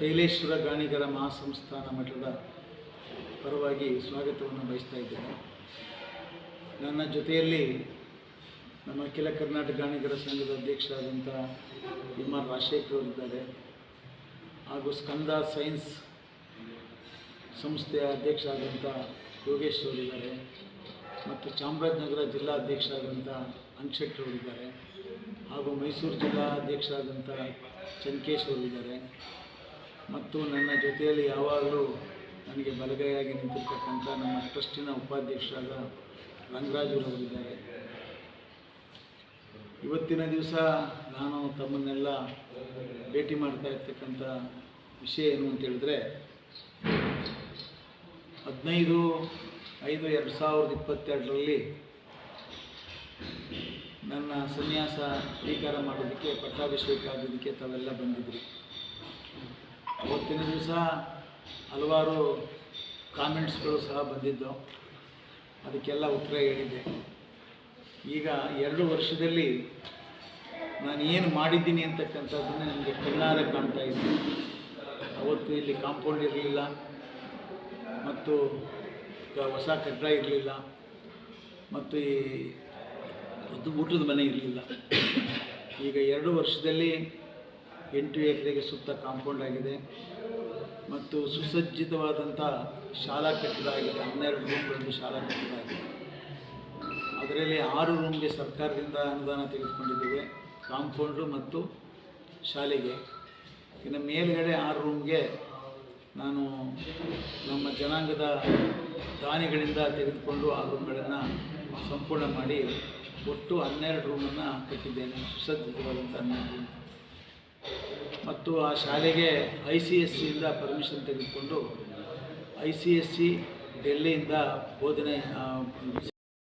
ತೈಲೇಶ್ವರ ಗಾಣಿಗರ ಮಹಾಸಂಸ್ಥಾನ ಮಠದ ಪರವಾಗಿ ಸ್ವಾಗತವನ್ನು ಬಯಸ್ತಾ ಇದ್ದೇನೆ. ನನ್ನ ಜೊತೆಯಲ್ಲಿ ನಮ್ಮ ಅಖಿಲ ಕರ್ನಾಟಕ ಗಾಣಿಗರ ಸಂಘದ ಅಧ್ಯಕ್ಷರಾದಂಥ ಎಂ ಆರ್ ರಾಜಶೇಖರ್ ಅವರಿದ್ದಾರೆ. ಹಾಗೂ ಸ್ಕಂದ ಸೈನ್ಸ್ ಸಂಸ್ಥೆಯ ಅಧ್ಯಕ್ಷರಾದಂಥ ಯೋಗೇಶ್ ಅವರಿದ್ದಾರೆ. ಮತ್ತು ಚಾಮರಾಜನಗರ ಜಿಲ್ಲಾ ಅಧ್ಯಕ್ಷರಾದಂಥ ಅಂಶೆಟ್ರ್ ಅವರಿದ್ದಾರೆ. ಹಾಗೂ ಮೈಸೂರು ಜಿಲ್ಲಾ ಅಧ್ಯಕ್ಷರಾದಂಥ ಚನ್ಕೇಶ್ ಅವರಿದ್ದಾರೆ. ಮತ್ತು ನನ್ನ ಜೊತೆಯಲ್ಲಿ ಯಾವಾಗಲೂ ನನಗೆ ಬಲಗೈಯಾಗಿ ನಿಂತಿರ್ತಕ್ಕಂಥ ನಮ್ಮ ಟ್ರಸ್ಟಿನ ಉಪಾಧ್ಯಕ್ಷರಾದ ರಂಗರಾಜುರವರಿದ್ದಾರೆ ಇವತ್ತಿನ ದಿವಸ ನಾನು ತಮ್ಮನ್ನೆಲ್ಲ ಭೇಟಿ ಮಾಡ್ತಾ ಇರ್ತಕ್ಕಂಥ ವಿಷಯ ಏನು ಅಂತ ಹೇಳಿದ್ರೆ, ಹದಿನೈದು ಐದು ಎರಡು ಸಾವಿರದ ಇಪ್ಪತ್ತೆರಡರಲ್ಲಿ ನನ್ನ ಸನ್ಯಾಸ ಸ್ವೀಕಾರ ಮಾಡೋದಕ್ಕೆ, ಪಟ್ಟಾಭಿಷೇಕ ಆಗೋದಕ್ಕೆ ತಾವೆಲ್ಲ ಬಂದಿದ್ರಿ. ಅವತ್ತಿನ ದಿವಸ ಹಲವಾರು ಕಾಮೆಂಟ್ಸ್ಗಳು ಸಹ ಬಂದಿದ್ದು. ಅದಕ್ಕೆಲ್ಲ ಉತ್ತರ ಹೇಳಿದ್ದೆ. ಈಗ ಎರಡು ವರ್ಷದಲ್ಲಿ ನಾನು ಏನು ಮಾಡಿದ್ದೀನಿ ಅಂತಕ್ಕಂಥದ್ದನ್ನು ನನಗೆ ಕಣ್ಣಾರೆ ಕಾಣ್ತಾ ಇದ್ದೆ ಅವತ್ತು ಇಲ್ಲಿ ಕಾಂಪೌಂಡ್ ಇರಲಿಲ್ಲ. ಮತ್ತು ಹೊಸ ಕಟ್ಟಡ ಇರಲಿಲ್ಲ. ಮತ್ತು ಈ ಒಂದು ಊಟದ ಮನೆ ಇರಲಿಲ್ಲ. ಈಗ ಎರಡು ವರ್ಷದಲ್ಲಿ ಎಂಟು ಎಕರೆಗೆ ಸುತ್ತ ಕಾಂಪೌಂಡ್ ಆಗಿದೆ. ಮತ್ತು ಸುಸಜ್ಜಿತವಾದಂಥ ಶಾಲಾ ಕಟ್ಟಡ ಆಗಿದೆ ಹನ್ನೆರಡು ರೂಮ್ಗಳಲ್ಲಿ ಶಾಲಾ ಕಟ್ಟಡ ಆಗಿದೆ ಅದರಲ್ಲಿ ಆರು ರೂಮ್ಗೆ ಸರ್ಕಾರದಿಂದ ಅನುದಾನ ತೆಗೆದುಕೊಂಡಿದ್ದೇವೆ ಕಾಂಪೌಂಡು ಮತ್ತು ಶಾಲೆಗೆ. ಇನ್ನು ಮೇಲ್ಗಡೆ ಆರು ರೂಮ್ಗೆ ನಾನು ನಮ್ಮ ಜನಾಂಗದ ದಾನಿಗಳಿಂದ ತೆಗೆದುಕೊಂಡು ಆ ರೂಮ್ಗಳನ್ನು ಸಂಪೂರ್ಣ ಮಾಡಿ ಒಟ್ಟು ಹನ್ನೆರಡು ರೂಮನ್ನು ಕಟ್ಟಿದ್ದೇನೆ, ಸುಸಜ್ಜಿತವಾದಂಥ ಹನ್ನೆರಡು ರೂಮ್. ಮತ್ತು ಆ ಶಾಲೆಗೆ ಐ ಸಿ ಎಸ್ ಸಿಯಿಂದ ಪರ್ಮಿಷನ್ ತೆಗೆದುಕೊಂಡು ಐ ಸಿ ಎಸ್ ಸಿ ಡೆಲ್ಲಿಯಿಂದ ಬೋಧನೆ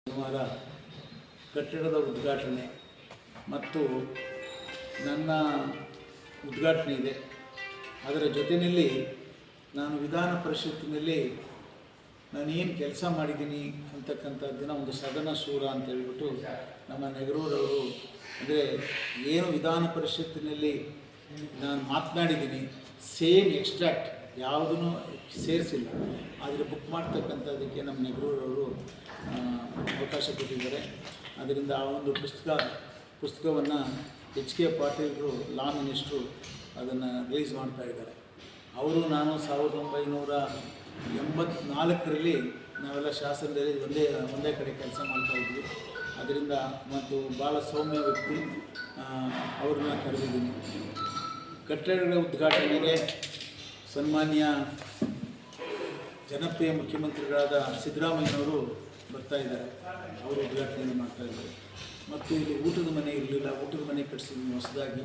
ಸುಮಾರ ಕಟ್ಟಡದ ಉದ್ಘಾಟನೆ ಮತ್ತು ನನ್ನ ಉದ್ಘಾಟನೆ ಇದೆ. ಅದರ ಜೊತೆಯಲ್ಲಿ ನಾನು ವಿಧಾನ ಪರಿಷತ್ತಿನಲ್ಲಿ ನಾನು ಏನು ಕೆಲಸ ಮಾಡಿದ್ದೀನಿ ಅಂತಕ್ಕಂಥದ್ದನ್ನ ಒಂದು ಸದನ ಸೂರ ಅಂತ ಹೇಳ್ಬಿಟ್ಟು ನಮ್ಮ ನೆಹರೂರವರು, ಅಂದರೆ ಏನು ವಿಧಾನ ಪರಿಷತ್ತಿನಲ್ಲಿ ನಾನು ಮಾತನಾಡಿದ್ದೀನಿ ಸೇಮ್ ಎಕ್ಸ್ಟ್ರಾಕ್ಟ್ ಯಾವುದನ್ನು ಸೇರಿಸಿಲ್ಲ. ಆದರೆ ಬುಕ್ ಮಾಡ್ತಕ್ಕಂಥದ್ದಕ್ಕೆ ನಮ್ಮ ನೆಹರೂರವರು ಅವಕಾಶ ಕೊಟ್ಟಿದ್ದಾರೆ. ಅದರಿಂದ ಆ ಒಂದು ಪುಸ್ತಕ, ಪುಸ್ತಕವನ್ನು ಎಚ್ ಕೆ ಪಾಟೀಲರು ಲಾ ಮಿನಿಸ್ಟ್ರು ಅದನ್ನು ರಿಲೀಸ್ ಮಾಡ್ತಾ ಇದ್ದಾರೆ. ಅವರು ನಾನು ಸಾವಿರದ ಒಂಬೈನೂರ ಎಂಬತ್ನಾಲ್ಕರಲ್ಲಿ ನಾವೆಲ್ಲ ಶಾಸನದಲ್ಲಿ ಒಂದೇ ಒಂದೇ ಕಡೆ ಕೆಲಸ ಮಾಡ್ತಾ ಇದ್ವಿ. ಅದರಿಂದ ಮತ್ತು ಭಾಳ ಸೌಮ್ಯ ವ್ಯಕ್ತಿ ಅವ್ರನ್ನ ಕರೆದಿದ್ದೀನಿ. ಕಟ್ಟಡಗಳ ಉದ್ಘಾಟನೆಗೆ ಸನ್ಮಾನ್ಯ ಜನಪ್ರಿಯ ಮುಖ್ಯಮಂತ್ರಿಗಳಾದ ಸಿದ್ದರಾಮಯ್ಯನವರು ಬರ್ತಾ ಇದ್ದಾರೆ. ಅವರು ಉದ್ಘಾಟನೆಯನ್ನು ಮಾಡ್ತಾ ಇದ್ದಾರೆ. ಮತ್ತು ಇಲ್ಲಿ ಊಟದ ಮನೆ ಇರಲಿಲ್ಲ. ಊಟದ ಮನೆ ಕಟ್ಟಿಸಿದ್ವಿ ಹೊಸದಾಗಿ.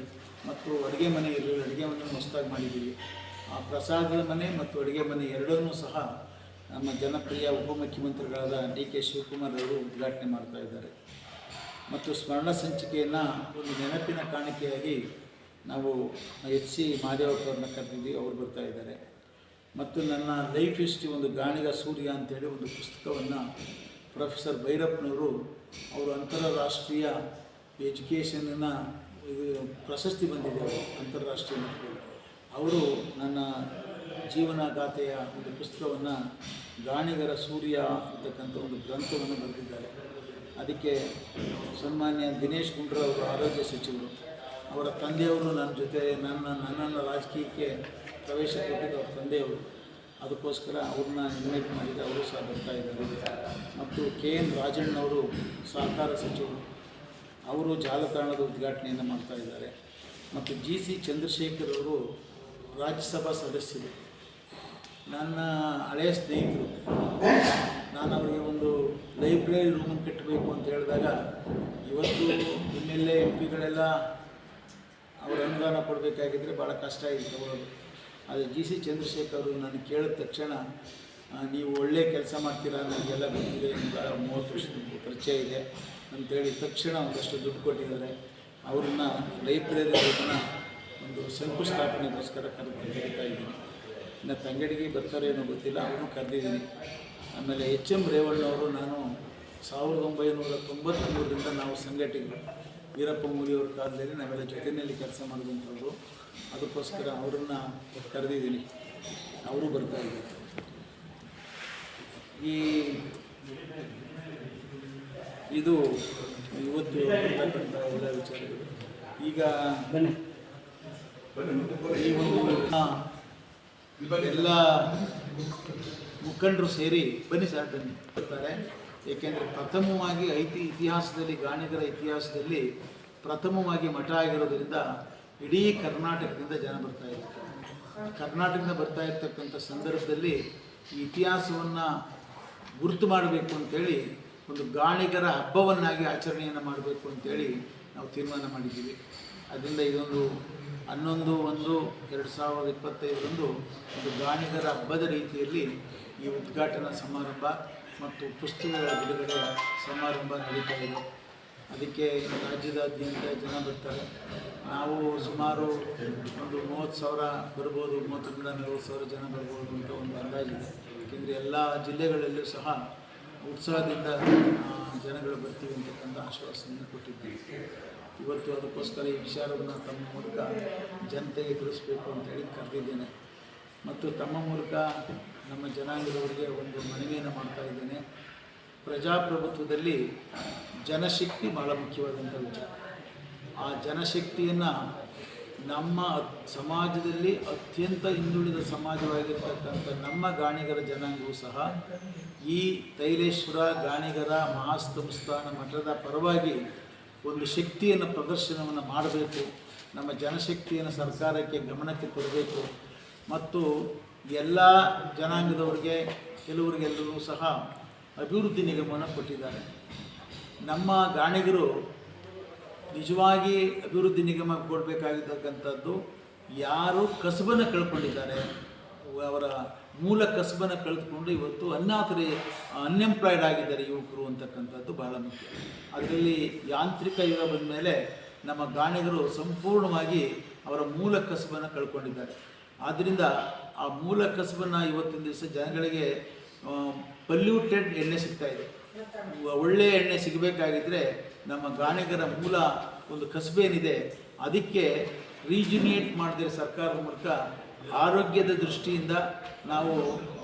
ಮತ್ತು ಅಡುಗೆ ಮನೆ ಇರಲಿಲ್ಲ. ಅಡುಗೆ ಮನೆ ಹೊಸದಾಗಿ ಮಾಡಿದ್ದೀವಿ. ಆ ಪ್ರಸಾದದ ಮನೆ ಮತ್ತು ಅಡುಗೆ ಮನೆ ಎರಡನ್ನೂ ಸಹ ನಮ್ಮ ಜನಪ್ರಿಯ ಉಪಮುಖ್ಯಮಂತ್ರಿಗಳಾದ ಡಿ ಕೆ ಶಿವಕುಮಾರ್ ಅವರು ಉದ್ಘಾಟನೆ ಮಾಡ್ತಾ ಇದ್ದಾರೆ. ಮತ್ತು ಸ್ಮರಣ ಸಂಚಿಕೆಯನ್ನು ಒಂದು ನೆನಪಿನ ಕಾಣಿಕೆಯಾಗಿ ನಾವು ಎಚ್ ಸಿ ಮಾದೇವಪ್ಪವ್ರನ್ನ ಕರೆದಿದ್ದೀವಿ, ಅವರು ಬರ್ತಾ ಇದ್ದಾರೆ. ಮತ್ತು ನನ್ನ ಲೈಫ್ ಹಿಸ್ಟ್ರಿ ಒಂದು ಗಾಣಿಗ ಸೂರ್ಯ ಅಂತೇಳಿ ಒಂದು ಪುಸ್ತಕವನ್ನು ಪ್ರೊಫೆಸರ್ ಭೈರಪ್ಪನವರು ಅವರು ಅಂತಾರಾಷ್ಟ್ರೀಯ ಎಜುಕೇಷನ್ನ ಇದು ಪ್ರಶಸ್ತಿ ಬಂದಿದೆ ಅವರು, ಅಂತಾರಾಷ್ಟ್ರೀಯ ಮಟ್ಟದಲ್ಲಿ. ಅವರು ನನ್ನ ಜೀವನ ಗಾಥೆಯ ಒಂದು ಪುಸ್ತಕವನ್ನು ಗಾಣಿಗರ ಸೂರ್ಯ ಅಂತಕ್ಕಂಥ ಒಂದು ಗ್ರಂಥವನ್ನು ಬರೆದಿದ್ದಾರೆ. ಅದಕ್ಕೆ ಸನ್ಮಾನ್ಯ ದಿನೇಶ್ ಗುಂಡ್ರ ಅವರು ಆರೋಗ್ಯ ಸಚಿವರು ಅವರ ತಂದೆಯವರು ನನ್ನ ಜೊತೆ ನನ್ನ ನನ್ನನ್ನು ರಾಜಕೀಯಕ್ಕೆ ಪ್ರವೇಶ ಕೊಟ್ಟಿದ್ದು ಅವ್ರ ತಂದೆಯವರು. ಅದಕ್ಕೋಸ್ಕರ ಅವ್ರನ್ನ ಇನ್ವೈಟ್ ಮಾಡಿದ ಅವರು ಸಹ ಬರ್ತಾ ಇದ್ದಾರೆ. ಮತ್ತು ಕೆ ಎನ್ ರಾಜಣ್ಣವರು ಸಹಕಾರ ಸಚಿವರು. ಅವರು ಜಾಲತಾಣದ ಉದ್ಘಾಟನೆಯನ್ನು ಮಾಡ್ತಾ ಇದ್ದಾರೆ. ಮತ್ತು ಜಿ ಸಿ ಚಂದ್ರಶೇಖರ್ ಅವರು ರಾಜ್ಯಸಭಾ ಸದಸ್ಯರು. ನನ್ನ ಹಳೆಯ ಸ್ನೇಹಿತರು. ನಾನು ಅವರಿಗೆ ಒಂದು ಲೈಬ್ರರಿ ರೂಮ್ ಕಟ್ಟಬೇಕು ಅಂತ ಹೇಳಿದಾಗ ಇವತ್ತು ಎಂ ಎಲ್ ಎ ಎಂ ಪಿಗಳೆಲ್ಲ ಅವರು ಅನುದಾನ ಕೊಡಬೇಕಾಗಿದ್ದರೆ ಭಾಳ ಕಷ್ಟ ಇತ್ತು ತಗೊಳ್ಳೋದು ಆದರೆ ಜಿ ಸಿ ಚಂದ್ರಶೇಖರ್ ಅವರು ನಾನು ಕೇಳಿದ ತಕ್ಷಣ ನೀವು ಒಳ್ಳೆಯ ಕೆಲಸ ಮಾಡ್ತೀರಾ? ನನಗೆಲ್ಲ ಗೊತ್ತಿದೆ ಭಾಳ ಮೂವತ್ತು ವರ್ಷದ ಪರಿಚಯ ಇದೆ ಅಂತೇಳಿ ತಕ್ಷಣ ಒಂದಷ್ಟು ದುಡ್ಡು ಕೊಟ್ಟಿದ್ದಾರೆ. ಅವ್ರನ್ನ ಲೈಬ್ರರಿ ಒಂದು ಶಂಕುಸ್ಥಾಪನೆಗೋಸ್ಕರ ಕರೆದು ಕರೀತಾ ಇದ್ದೀನಿ. ಇನ್ನು ತಂಗಡಿಗೆ ಬರ್ತಾರೆ ಏನೋ ಗೊತ್ತಿಲ್ಲ ಅವ್ರನ್ನೂ ಕರೆದಿದ್ದೀನಿ. ಆಮೇಲೆ ಎಚ್ ಎಂ ರೇವಣ್ಣವರು ನಾನು ಸಾವಿರದ ಒಂಬೈನೂರ ತೊಂಬತ್ತ್ಮೂರರಿಂದ ನಾವು ಸಂಘಟನೆ ವೀರಪ್ಪ ಮೂರಿಯವ್ರ ಕಾಲದಲ್ಲಿ ನಾವೆಲ್ಲ ಜೊತೆಯಲ್ಲಿ ಕೆಲಸ ಮಾಡಿದಂಥವ್ರು. ಅದಕ್ಕೋಸ್ಕರ ಅವರನ್ನು ಕರೆದಿದ್ದೀನಿ. ಅವರು ಬರ್ತಾ ಇದ್ದಾರೆ. ಈ ಇದು ಇವತ್ತು ಎಲ್ಲ ವಿಚಾರಗಳು. ಈಗ ಈ ಒಂದು ಎಲ್ಲ ಮುಖಂಡರು ಸೇರಿ ಬನ್ನಿ ಸರ್, ಬನ್ನಿ. ಬರ್ತಾರೆ. ಏಕೆಂದರೆ ಪ್ರಥಮವಾಗಿ ಐತಿ ಇತಿಹಾಸದಲ್ಲಿ, ಗಾಣಿಗರ ಇತಿಹಾಸದಲ್ಲಿ ಪ್ರಥಮವಾಗಿ ಮಠ ಆಗಿರೋದ್ರಿಂದ ಇಡೀ ಕರ್ನಾಟಕದಿಂದ ಜನ ಬರ್ತಾ ಇರ್ತಾರೆ. ಕರ್ನಾಟಕದಿಂದ ಬರ್ತಾ ಇರ್ತಕ್ಕಂಥ ಸಂದರ್ಭದಲ್ಲಿ ಈ ಇತಿಹಾಸವನ್ನು ಗುರುತು ಮಾಡಬೇಕು ಅಂತೇಳಿ, ಒಂದು ಗಾಣಿಗರ ಹಬ್ಬವನ್ನಾಗಿ ಆಚರಣೆಯನ್ನು ಮಾಡಬೇಕು ಅಂತೇಳಿ ನಾವು ತೀರ್ಮಾನ ಮಾಡಿದ್ದೀವಿ. ಅದರಿಂದ ಇದೊಂದು ಹನ್ನೊಂದು, ಒಂದು, ಎರಡು ಸಾವಿರದ ಇಪ್ಪತ್ತೈದರಂದು ಒಂದು ಗಾಣಿಗರ ಹಬ್ಬದ ರೀತಿಯಲ್ಲಿ ಈ ಉದ್ಘಾಟನಾ ಸಮಾರಂಭ ಮತ್ತು ಪುಸ್ತಕಗಳ ಬಿಡುಗಡೆ ಸಮಾರಂಭ ನಡೀತಾ ಇದೆ. ಅದಕ್ಕೆ ರಾಜ್ಯದಾದ್ಯಂತ ಜನ ಬರ್ತಾರೆ. ನಾವು ಸುಮಾರು ಒಂದು ಮೂವತ್ತು ಸಾವಿರ ಬರ್ಬೋದು, ಮೂವತ್ತರಿಂದ ನಲವತ್ತು ಸಾವಿರ ಜನ ಬರ್ಬೋದು ಅಂತ ಒಂದು ಅಂದಾಜಿದೆ ಏಕೆಂದರೆ ಎಲ್ಲ ಜಿಲ್ಲೆಗಳಲ್ಲೂ ಸಹ ಉತ್ಸಾಹದಿಂದ ಜನಗಳು ಬರ್ತೀವಿ ಅಂತಕ್ಕಂಥ ಆಶ್ವಾಸನೆಯನ್ನು ಕೊಟ್ಟಿದ್ದೀವಿ ಇವತ್ತು ಅದಕ್ಕೋಸ್ಕರ ಈ ವಿಚಾರವನ್ನು ತಮ್ಮ ಮೂಲಕ ಜನತೆಗೆ ತಿಳಿಸ್ಬೇಕು ಅಂತೇಳಿ ಕರೆದಿದ್ದೇನೆ. ಮತ್ತು ತಮ್ಮ ಮೂಲಕ ನಮ್ಮ ಜನಾಂಗದವರಿಗೆ ಒಂದು ಮನವಿಯನ್ನು ಮಾಡ್ತಾ ಇದ್ದೇನೆ. ಪ್ರಜಾಪ್ರಭುತ್ವದಲ್ಲಿ ಜನಶಕ್ತಿ ಭಾಳ ಮುಖ್ಯವಾದಂಥ ವಿಚಾರ. ಆ ಜನಶಕ್ತಿಯನ್ನು ನಮ್ಮ ಸಮಾಜದಲ್ಲಿ ಅತ್ಯಂತ ಹಿಂದುಳಿದ ಸಮಾಜವಾಗಿರ್ತಕ್ಕಂಥ ನಮ್ಮ ಗಾಣಿಗರ ಜನಾಂಗವೂ ಸಹ ಈ ತೈಲೇಶ್ವರ ಗಾಣಿಗರ ಮಹಾಸಂಸ್ಥಾನ ಮಠದ ಪರವಾಗಿ ಒಂದು ಶಕ್ತಿಯನ್ನು ಪ್ರದರ್ಶನವನ್ನು ಮಾಡಬೇಕು. ನಮ್ಮ ಜನಶಕ್ತಿಯನ್ನು ಸರ್ಕಾರಕ್ಕೆ ಗಮನಕ್ಕೆ ತರಬೇಕು ಮತ್ತು ಎಲ್ಲ ಜನಾಂಗದವರಿಗೆ, ಕೆಲವರಿಗೆಲ್ಲರೂ ಸಹ ಅಭಿವೃದ್ಧಿ ನಿಗಮವನ್ನು ಕೊಟ್ಟಿದ್ದಾರೆ. ನಮ್ಮ ಗಾಣಿಗರು ನಿಜವಾಗಿ ಅಭಿವೃದ್ಧಿ ನಿಗಮ ಕೊಡಬೇಕಾಗಿರ್ತಕ್ಕಂಥದ್ದು ಯಾರು ಕಸಬನ್ನು ಕಳ್ಕೊಂಡಿದ್ದಾರೆ. ಅವರ ಮೂಲ ಕಸಬನ್ನು ಕಳೆದುಕೊಂಡು ಇವತ್ತು ಅನ್ನಾಥರಿ ಅನ್ಎಂಪ್ಲಾಯ್ಡ್ ಆಗಿದ್ದಾರೆ ಯುವಕರು ಅಂತಕ್ಕಂಥದ್ದು ಬಹಳ ಮುಖ್ಯ. ಅದರಲ್ಲಿ ಯಾಂತ್ರಿಕ ಯುಗ ಬಂದ ಮೇಲೆ ನಮ್ಮ ಗಾಣಿಗರು ಸಂಪೂರ್ಣವಾಗಿ ಅವರ ಮೂಲ ಕಸಬನ್ನು ಕಳ್ಕೊಂಡಿದ್ದಾರೆ. ಆದ್ದರಿಂದ ಆ ಮೂಲ ಕಸಬನ್ನು ಇವತ್ತಿನ ದಿವಸ ಜನಗಳಿಗೆ ಪಲ್ಯೂಟೆಡ್ ಎಣ್ಣೆ ಸಿಗ್ತಾ ಇದೆ. ಒಳ್ಳೆಯ ಎಣ್ಣೆ ಸಿಗಬೇಕಾಗಿದ್ದರೆ ನಮ್ಮ ಗಾಣಿಗರ ಮೂಲ ಒಂದು ಕಸಬೇನಿದೆ ಅದಕ್ಕೆ ರೀಜುನಿಯೇಟ್ ಮಾಡಿದರೆ ಸರ್ಕಾರದ ಮೂಲಕ ಆರೋಗ್ಯದ ದೃಷ್ಟಿಯಿಂದ ನಾವು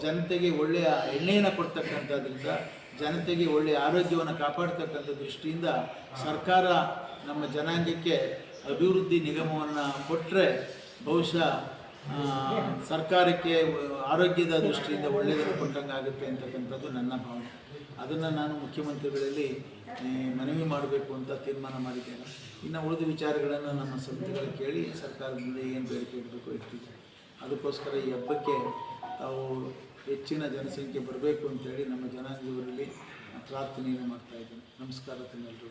ಜನತೆಗೆ ಒಳ್ಳೆಯ ಎಣ್ಣೆಯನ್ನು ಕೊಡ್ತಕ್ಕಂಥದ್ರಿಂದ, ಜನತೆಗೆ ಒಳ್ಳೆಯ ಆರೋಗ್ಯವನ್ನು ಕಾಪಾಡ್ತಕ್ಕಂಥ ದೃಷ್ಟಿಯಿಂದ ಸರ್ಕಾರ ನಮ್ಮ ಜನಾಂಗಕ್ಕೆ ಅಭಿವೃದ್ಧಿ ನಿಗಮವನ್ನು ಕೊಟ್ಟರೆ ಬಹುಶಃ ಸರ್ಕಾರಕ್ಕೆ ಆರೋಗ್ಯದ ದೃಷ್ಟಿಯಿಂದ ಒಳ್ಳೆಯದನ್ನು ಕೊಟ್ಟಂಗಾಗುತ್ತೆ ಅಂತಕ್ಕಂಥದ್ದು ನನ್ನ ಭಾವನೆ. ಅದನ್ನು ನಾನು ಮುಖ್ಯಮಂತ್ರಿಗಳಲ್ಲಿ ಮನವಿ ಮಾಡಬೇಕು ಅಂತ ತೀರ್ಮಾನ ಮಾಡಿದ್ದೇನೆ. ಇನ್ನು ಉಳಿದ ವಿಚಾರಗಳನ್ನು ನಮ್ಮ ಸಂಸ್ಥೆಗಳು ಕೇಳಿ ಸರ್ಕಾರದಿಂದ ಏನು ಬೇಡಿಕೆ ಇಡಬೇಕು ಇರ್ತೀವಿ. ಅದಕ್ಕೋಸ್ಕರ ಈ ಹಬ್ಬಕ್ಕೆ ತಾವು ಹೆಚ್ಚಿನ ಜನಸಂಖ್ಯೆ ಬರಬೇಕು ಅಂತೇಳಿ ನಮ್ಮ ಜನಾಂಗದವರಲ್ಲಿ ಪ್ರಾರ್ಥನೆಯನ್ನು ಮಾಡ್ತಾ ಇದ್ದೇನೆ. ನಮಸ್ಕಾರ ತಮ್ಮೆಲ್ಲರಿಗೂ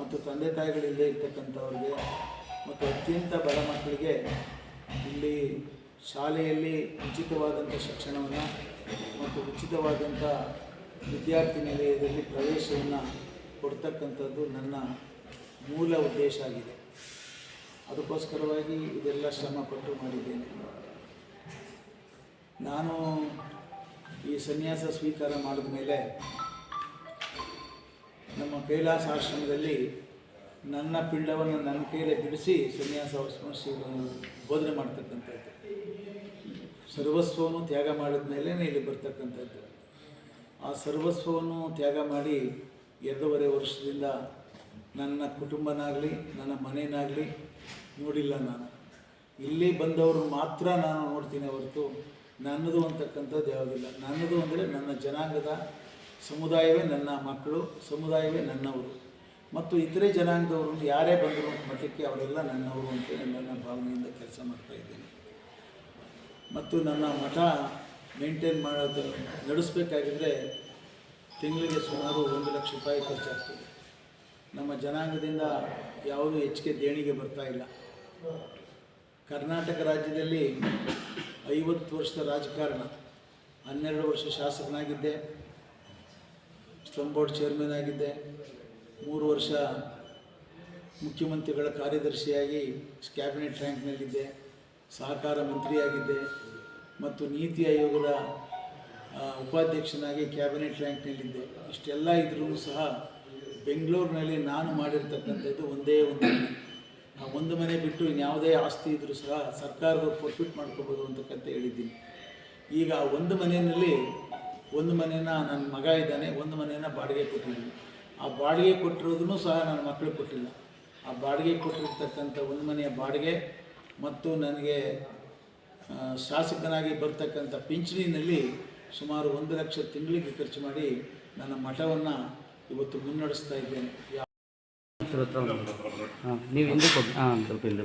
ಮತ್ತು ತಂದೆ ತಾಯಿಗಳಿಲ್ಲದೆ ಇರ್ತಕ್ಕಂಥವ್ರಿಗೆ ಮತ್ತು ಅತ್ಯಂತ ಬಡ ಮಕ್ಕಳಿಗೆ ಇಲ್ಲಿ ಶಾಲೆಯಲ್ಲಿ ಉಚಿತವಾದಂಥ ಶಿಕ್ಷಣವನ್ನು ಮತ್ತು ಉಚಿತವಾದಂಥ ವಿದ್ಯಾರ್ಥಿ ನಿಲಯದಲ್ಲಿ ಪ್ರವೇಶವನ್ನು ಕೊಡ್ತಕ್ಕಂಥದ್ದು ನನ್ನ ಮೂಲ ಉದ್ದೇಶ ಆಗಿದೆ. ಅದಕ್ಕೋಸ್ಕರವಾಗಿ ಇದೆಲ್ಲ ಶ್ರಮಪಟ್ಟು ಮಾಡಿದ್ದೇನೆ. ನಾನು ಈ ಸನ್ಯಾಸ ಸ್ವೀಕಾರ ಮಾಡಿದ ಮೇಲೆ ನಮ್ಮ ಕೈಲಾಸ ಆಶ್ರಮದಲ್ಲಿ ನನ್ನ ಪಿಂಡವನ್ನು ನನ್ನ ಕೈಯಲ್ಲಿ ಬಿಡಿಸಿ ಸನ್ಯಾಸ ಬೋಧನೆ ಮಾಡ್ತಕ್ಕಂಥದ್ದು. ಸರ್ವಸ್ವವನ್ನು ತ್ಯಾಗ ಮಾಡಿದ ಮೇಲೆ ಇಲ್ಲಿ ಬರ್ತಕ್ಕಂಥದ್ದು. ಆ ಸರ್ವಸ್ವವನ್ನು ತ್ಯಾಗ ಮಾಡಿ ಎರಡೂವರೆ ವರ್ಷದಿಂದ ನನ್ನ ಕುಟುಂಬನಾಗಲಿ, ನನ್ನ ಮನೆಯನ್ನಾಗಲಿ ನೋಡಿಲ್ಲ ನಾನು. ಇಲ್ಲಿ ಬಂದವರು ಮಾತ್ರ ನಾನು ನೋಡ್ತೀನಿ ಹೊರತು ನನ್ನದು ಅಂತಕ್ಕಂಥದ್ದು ಯಾವುದಿಲ್ಲ. ನನ್ನದು ಅಂದರೆ ನನ್ನ ಜನಾಂಗದ ಸಮುದಾಯವೇ ನನ್ನ ಮಕ್ಕಳು, ಸಮುದಾಯವೇ ನನ್ನವರು. ಮತ್ತು ಇತರೆ ಜನಾಂಗದವರು ಯಾರೇ ಬಂದರು ಮಠಕ್ಕೆ ಅವರೆಲ್ಲ ನನ್ನವರು ಅಂತ ನನ್ನ ಭಾವನೆಯಿಂದ ಕೆಲಸ ಮಾಡ್ತಾ ಇದ್ದೇನೆ. ಮತ್ತು ನನ್ನ ಮಠ ಮೇಂಟೈನ್ ಮಾಡೋದು ನಡೆಸಬೇಕಾಗಿದ್ರೆ ತಿಂಗಳಿಗೆ ಸುಮಾರು ಒಂದು ಲಕ್ಷ ರೂಪಾಯಿ ಖರ್ಚಾಗ್ತದೆ. ನಮ್ಮ ಜನಾಂಗದಿಂದ ಯಾವುದೂ ಹೆಚ್ಚಿಗೆ ದೇಣಿಗೆ ಬರ್ತಾ ಇಲ್ಲ. ಕರ್ನಾಟಕ ರಾಜ್ಯದಲ್ಲಿ ಐವತ್ತು ವರ್ಷದ ರಾಜಕಾರಣ, ಹನ್ನೆರಡು ವರ್ಷ ಶಾಸಕನಾಗಿದ್ದೆ, ಸ್ಲಂ ಬೋರ್ಡ್ ಚೇರ್ಮನ್ ಆಗಿದ್ದೆ ಮೂರು ವರ್ಷ ಮುಖ್ಯಮಂತ್ರಿಗಳ ಕಾರ್ಯದರ್ಶಿಯಾಗಿ ಕ್ಯಾಬಿನೆಟ್ ರ್ಯಾಂಕ್ನಲ್ಲಿದ್ದೆ ಸಹಕಾರ ಮಂತ್ರಿಯಾಗಿದ್ದೆ ಮತ್ತು ನೀತಿ ಆಯೋಗದ ಉಪಾಧ್ಯಕ್ಷನಾಗಿ ಕ್ಯಾಬಿನೆಟ್ ರ್ಯಾಂಕ್ನಲ್ಲಿದ್ದೆ ಇಷ್ಟೆಲ್ಲ ಇದ್ರೂ ಸಹ ಬೆಂಗಳೂರಿನಲ್ಲಿ ನಾನು ಮಾಡಿರ್ತಕ್ಕಂಥದ್ದು ಒಂದೇ ಒಂದು. ಆ ಒಂದು ಮನೆ ಬಿಟ್ಟು ಇನ್ಯಾವುದೇ ಆಸ್ತಿ ಇದ್ದರೂ ಸಹ ಸರ್ಕಾರದವ್ರು ಫೋರ್ಫಿಟ್ ಮಾಡ್ಕೋಬೋದು ಅಂತಕ್ಕಂತ ಹೇಳಿದ್ದೀನಿ. ಈಗ ಆ ಒಂದು ಮನೆಯಲ್ಲಿ ಒಂದು ಮನೇನ ನನ್ನ ಮಗ ಇದ್ದಾನೆ, ಒಂದು ಮನೇನ ಬಾಡಿಗೆ ಕೊಟ್ಟಿದ್ದೀನಿ. ಆ ಬಾಡಿಗೆ ಕೊಟ್ಟಿರೋದನ್ನು ಸಹ ನನ್ನ ಮಕ್ಕಳು ಕೊಟ್ಟಿಲ್ಲ. ಆ ಬಾಡಿಗೆ ಕೊಟ್ಟಿರ್ತಕ್ಕಂಥ ಒಂದು ಮನೆಯ ಬಾಡಿಗೆ ಮತ್ತು ನನಗೆ ಶಾಸಕನಾಗಿ ಬರ್ತಕ್ಕಂಥ ಪಿಂಚಣಿನಲ್ಲಿ ಸುಮಾರು ಒಂದು ಲಕ್ಷ ತಿಂಗಳಿಗೆ ಖರ್ಚು ಮಾಡಿ ನನ್ನ ಮಠವನ್ನು ಇವತ್ತು ಮುನ್ನಡೆಸ್ತಾ ಇದ್ದೇನೆ. ನೀವು ಹಿಂದೆ ಕೊಡಿ. ಹಾಂ. ಸ್ವಲ್ಪ ಹಿಂದೆ